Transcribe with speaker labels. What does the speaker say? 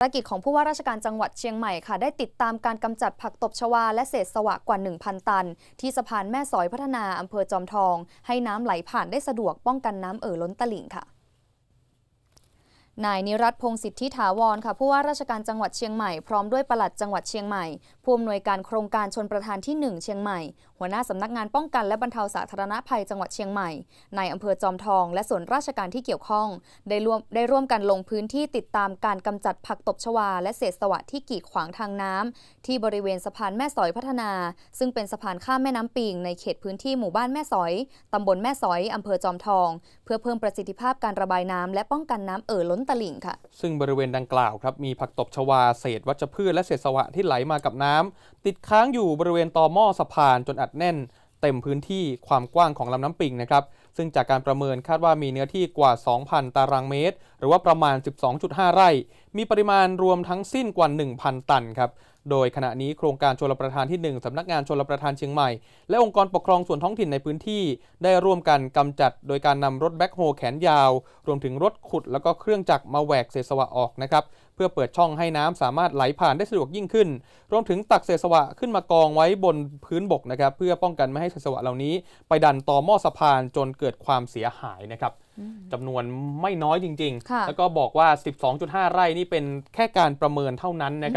Speaker 1: ภารกิจของผู้ว่าราชการจังหวัดเชียงใหม่ค่ะ ได้ติดตามการกำจัดผักตบชวา และเศษสวะกว่า 1,000 ตัน ที่สะพานแม่สอยพัฒนาอำเภอจอมทอง ให้น้ำไหลผ่านได้สะดวกป้องกันน้ำเอ่อล้นตลิ่งค่ะ นายนิรัตพงศิทธิถาวรค่ะผู้ว่าราชการจังหวัดเชียงใหม่พร้อมด้วยปลัดจังหวัดเชียงใหม่ผู้อำนวยการโครงการชนประทานที่ 1 เชียงใหม่ หัวหน้าสำนักงานป้องกันและบรรเทาสาธารณภัยจังหวัดเชียงใหม่ในอำเภอจอมทอง และส่วนราชการที่เกี่ยวข้อง ได้ร่วมได้ร่วมกันลงพื้นที่ติดตามการกำจัดผักตบชวา และเศษสวะที่กีดขวางทางน้ำที่บริเวณสะพานแม่สอยพัฒนา ซึ่งเป็นสะพานข้ามแม่น้ำปิงในเขตพื้นที่หมู่บ้านแม่สอยตำบลแม่สอยอำเภอจอมทอง เพื่อเพิ่มประสิทธิภาพการระบายน้ำและป้องกันน้ำเอ่อล้นตลิ่งค่ะ
Speaker 2: ซึ่งบริเวณดังกล่าวครับมีผักตบชวาเศษวัชพืชและเศษสวะที่ไหลมากับน้ำติดค้างอยู่บริเวณตอหม้อสะพานจนอัดแน่น เต็มพื้นที่ความกว้างของลำน้ำปิงนะครับซึ่งจากการประเมินคาดว่ามีเนื้อที่กว่า 2,000 ตารางเมตร หรือว่าประมาณ 12.5 ไร่ มีปริมาณรวมทั้งสิ้นกว่า 1,000 ตันครับโดยขณะนี้โครงการชลประทานที่ 1สำนักงานชลประทานเชียงใหม่ และองค์กรปกครองส่วนท้องถิ่นในพื้นที่ ได้ร่วมกันกำจัด โดยการนำรถแบ็คโฮแขนยาว รวมถึงรถขุดแล้วก็เครื่องจักรมาแหวกเศษสวะออกนะครับเพื่อเปิดช่องให้น้ำสามารถไหลผ่านได้สะดวกยิ่งขึ้น รวมถึงตักเศษสวะขึ้นมากองไว้บนพื้นบกนะครับเพื่อป้องกันไม่ให้เศษสวะเหล่านี้ ไปดันต่อหม้อสะพานจนเกิดความเสียหายนะครับจำนวนไม่น้อยจริง
Speaker 1: ค่ะ
Speaker 2: ๆแล้วก็บอกว่า 12.5 ไร่นี่เป็นแค่การประเมินเท่านั้นนะครับ